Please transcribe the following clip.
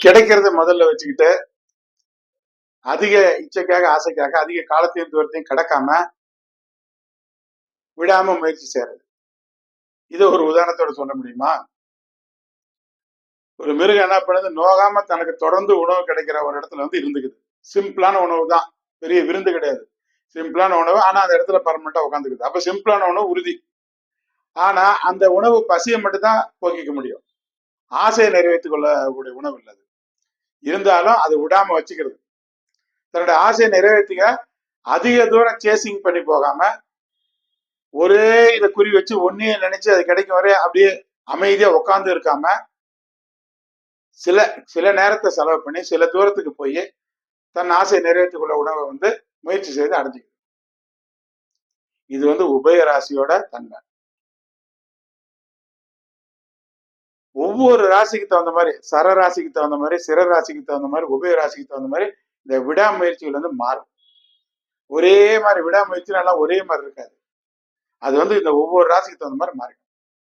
கிடைக்கிறத முதல்ல வச்சுக்கிட்டு அதிக இச்சைக்காக ஆசைக்காக அதிக காலத்தையும் தூரத்தையும் கடக்காம விடாம முயற்சி செய்யறது. இதை ஒரு உதாரணத்தோட சொல்ல முடியுமா? ஒரு மிருகம் என்ன பண்ணுது? நோகாம தனக்கு தொடர்ந்து உணவு கிடைக்கிற ஒரு இடத்துல வந்து இருந்துக்குது. சிம்பிளான உணவு தான். பெரிய விருந்து கிடையாது. சிம்பிளான உணவு ஆனா அந்த இடத்துல பர்மனண்டா உட்காந்துக்குது அப்ப சிம்பிளான உணவு உறுதி. ஆனா அந்த உணவு பசியை மட்டும் தான் போக்கிக்க முடியும். ஆசையை நிறைவேற்றிக் கொள்ளக்கூடிய உணவு இல்லை இருந்தாலும் அது விடாம வச்சுக்கிறது. தன்னுடைய ஆசையை நிறைவேற்றிக்க அதிக தூரம் சேசிங் பண்ணி போகாம ஒரே இதை குறி வச்சு ஒன்னே நினைச்சு அது கிடைக்கும் வரை அப்படியே அமைதியா உட்கார்ந்து இருக்காம சில சில நேரத்தை செலவு பண்ணி சில தூரத்துக்கு போய் தன் ஆசையை நிறைவேற்றிக்கொள்ள உணவை வந்து முயற்சி செய்து அடைஞ்சிக்கணும் இது வந்து உபய ராசியோட தன்மை. ஒவ்வொரு ராசிக்கு தகுந்த மாதிரி சர ராசிக்கு தகுந்த மாதிரி சிற ராசிக்கு தகுந்த மாதிரி உபய ராசிக்கு தகுந்த மாதிரி இந்த விடாமுயற்சிகள் வந்து மாறும். ஒரே மாதிரி விடாமுயற்சி நல்லா ஒரே மாதிரி இருக்காது. அது வந்து இந்த ஒவ்வொரு ராசிக்கு தகுந்த மாதிரி மாறி